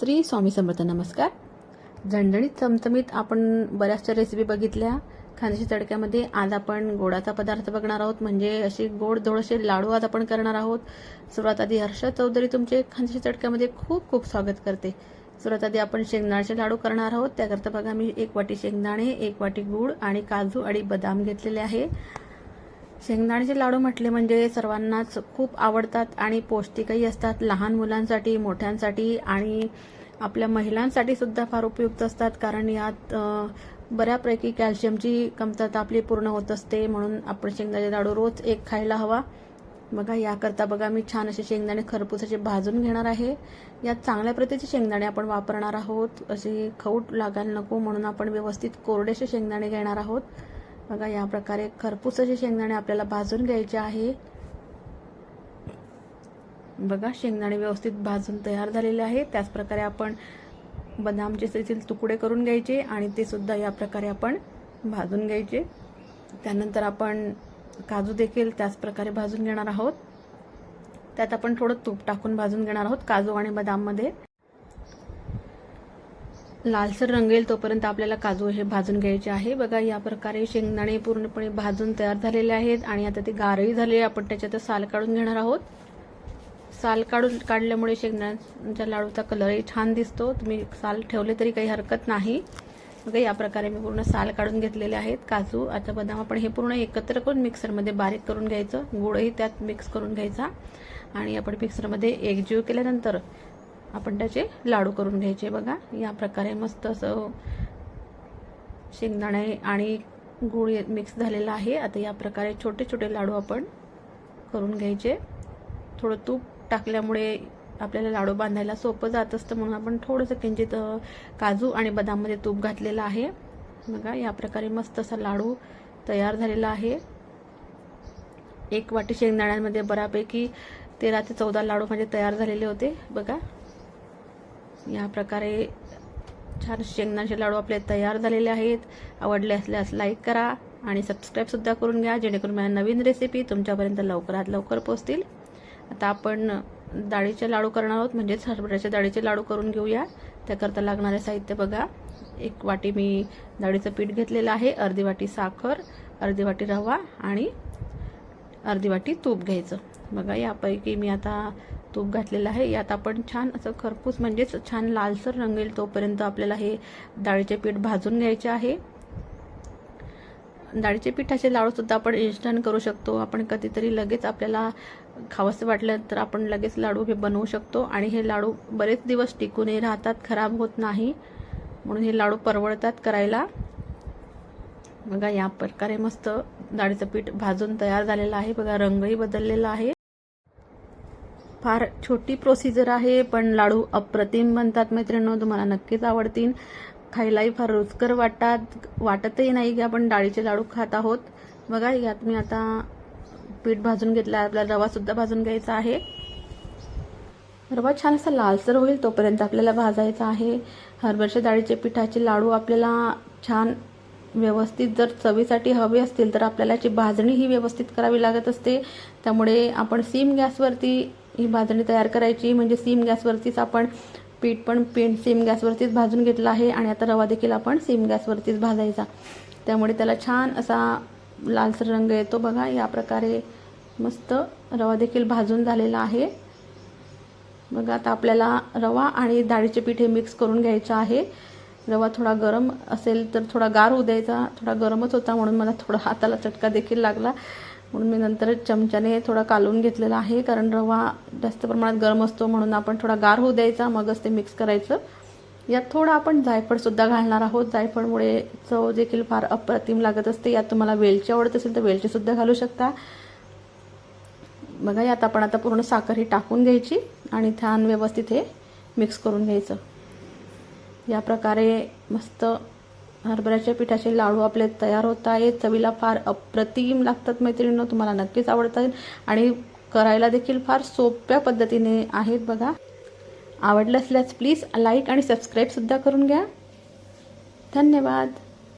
श्री स्वामी समर्थ नमस्कार. झणझणीत चमचमीत आपण बऱ्याचशा रेसिपी बघितल्या. खानशी तडक्यामध्ये आज आपण गोडाचा पदार्थ बघणार आहोत. म्हणजे असे गोड धोडसे लाडू आज आपण करणार आहोत. सुरुवात आधी हर्षद चौधरी तुमचे खानदेशी तडक्यामध्ये खूप खूप स्वागत करते. सुरुवात आधी आपण शेंगदाण्याचे लाडू करणार आहोत. त्याकरता बघा मी एक वाटी शेंगदाणे एक वाटी गूळ आणि काजू आणि बदाम घेतलेले आहे. शेंगदाण्याचे लाडू म्हटले म्हणजे सर्वांनाच खूप आवडतात आणि पौष्टिकही असतात. लहान मुलांसाठी मोठ्यांसाठी आणि आपल्या महिलांसाठी सुद्धा फार उपयुक्त असतात. कारण यात बऱ्यापैकी कॅल्शियमची कमतरता आपली पूर्ण होत असते. म्हणून आपण शेंगदाण्याचे लाडू रोज एक खायला हवा. बघा याकरता बघा मी छान असे शेंगदाणे खरपूसाचे भाजून घेणार आहे. यात चांगल्या प्रतीचे शेंगदाणे आपण वापरणार आहोत. असे खऊट लागायला नको म्हणून आपण व्यवस्थित कोरडेसे शेंगदाणे घेणार आहोत. बघा या प्रकारे खरपूसाचे शेंगदाणे आपल्याला भाजून घ्यायचे आहे. बघा शेंगदाणे व्यवस्थित भाजून तयार झालेले आहे. त्याच प्रकारे आपण बदामचे देखील तुकडे करून घ्यायचे आणि ते सुद्धा या प्रकारे आपण भाजून घ्यायचे. त्यानंतर आपण काजू देखील त्याच प्रकारे भाजून घेणार आहोत. त्यात आपण थोडं तूप टाकून भाजून घेणार आहोत काजू आणि बदाममध्ये. लालसर रंगेल तोपर्यंत आपल्याला काजू हे भाजून घ्यायचे आहे. बघा या प्रकारे शेंगदाणे पूर्णपणे भाजून तयार झालेले आहेत आणि आता ते गारही झाले आपण त्याच्यात साल काढून घेणार आहोत. साल काढून काढल्यामुळे शेंगदाण्याच्या लाडूचा कलरही छान दिसतो. तुम्ही साल ठेवले तरी काही हरकत नाही. बघा या प्रकारे मी पूर्ण साल काढून घेतलेले आहेत. काजू आता बदाम आपण हे पूर्ण एकत्र करून मिक्सरमध्ये बारीक करून घ्यायचं. गुळही त्यात मिक्स करून घ्यायचा. आणि आपण मिक्सरमध्ये एकजीव केल्यानंतर आपण त्याचे लाडू करून घ्यायचे बघा. या प्रकारे मस्त असं शेंगदाणे आणि गुळ मिक्स झालेला आहे. आता या प्रकारे छोटे छोटे लाडू आपण करून घ्यायचे. थोडं तूप टाकल्यामुळे आपल्याला लाडू बांधायला सोपं जात असतं म्हणून आपण थोडंसं किंचित काजू आणि बदाममध्ये तूप घातलेलं आहे. बघा या प्रकारे मस्त असा लाडू तयार झालेला आहे. एक वाटी शेंगदाण्यांमध्ये बऱ्यापैकी तेरा ते चौदा लाडू म्हणजे तयार झालेले होते. बघा या प्रकारे छान शेंगदाण्याचे लाडू आपले तयार झालेले आहेत. आवडले असल्यास लाईक करा आणि सबस्क्राईबसुद्धा करून घ्या जेणेकरून माझ्या नवीन रेसिपी तुमच्यापर्यंत लवकरात लवकर पोचतील आता आपण डाळीचे लाडू करणार आहोत म्हणजेच हरभऱ्याच्या डाळीचे लाडू करून घेऊया. त्याकरता लागणारे साहित्य बघा. एक वाटी मी डाळीचं पीठ घेतलेलं आहे अर्धी वाटी साखर अर्धी वाटी रवा आणि अर्धी वाटी तूप घ्यायचं. बघा यापैकी मी आता तूप घातलेलं आहे. यात आपण छान असं खरपूस म्हणजेच छान लालसर रंगेल तोपर्यंत आपल्याला हे डाळीचे पीठ भाजून घ्यायचे आहे. डाळीचे पिठाचे लाडू सुद्धा आपण इन्स्टंट करू शकतो. आपण कधीतरी लगेच आपल्याला खावंसं वाटलं तर आपण लगेच लाडू हे बनवू शकतो. आणि हे लाडू बरेच दिवस टिकूनही राहतात खराब होत नाही. म्हणून हे लाडू परवडतात करायला. बघा या प्रकारे मस्त डाळीचं पीठ भाजून तयार झालेलं आहे. बघा रंगही बदललेला आहे. फार छोटी प्रोसिजर आहे पण लाडू अप्रतिम बनतात मैत्रिणींनो तुम्हाला नक्कीच आवडतील. खायलाही फार रुचकर वाटतात. वाटतही नाही की आपण डाळीचे लाडू खात आहोत. बघा यात मी आता पीठ भाजून घेतला आपल्याला रवा सुद्धा भाजून घ्यायचा आहे. रवा छान असा लालसर होईल तोपर्यंत आपल्याला भाजायचा आहे. हरभरच्या डाळीचे पिठाचे लाडू आपल्याला छान व्यवस्थित जर चवीसाठी हवे असतील तर आपल्याला याची भाजणी ही व्यवस्थित करावी लागत असते. त्यामुळे आपण सीम गॅसवरती ही भाजणी तयार करायची. म्हणजे सीम गॅसवरतीच आपण पीठ पण पीठ सीम गॅसवरतीच भाजून घेतलं आहे आणि आता रवा देखील आपण सीम गॅसवरतीच भाजायचा. त्यामुळे त्याला छान असा लालसर रंग येतो बघा. या प्रकारे मस्त रवा देखील भाजून झालेला आहे. बघा आता आपल्याला रवा आणि डाळीचे पीठ हे मिक्स करून घ्यायचं आहे. रवा थोडा गरम असेल तर थोडा गार होऊ द्यायचा. थोडा गरमच होता म्हणून मला थोडा हाताला चटका देखील लागला. म्हणून मी नंतर चमच्याने थोडा कालवून घेतलेला आहे. कारण रवा जास्त प्रमाणात गरम असतो म्हणून आपण थोडा गार होऊ द्यायचा. मगच ते मिक्स करायचं. यात थोडं आपण जायफळसुद्धा घालणार आहोत. जायफळमुळे चव देखील फार अप्रतिम लागत असते. यात तुम्हाला वेलची आवडत असेल तर वेलचीसुद्धा घालू शकता. बघा यात आपण आता पूर्ण साखर ही टाकून घ्यायची आणि छान व्यवस्थित हे मिक्स करून घ्यायचं. या प्रकारे मस्त हरभऱ्याच्या पिठाचे लाडू आपले तयार होत आहेत. चवीला फार अप्रतिम लागतात मैत्रिणींनो तुम्हाला नक्कीच आवडतात आणि करायला देखील फार सोप्या पद्धतीने आहेत बघा. आवडलं असल्यास प्लीज लाईक आणि सबस्क्राईबसुद्धा करून घ्या. धन्यवाद.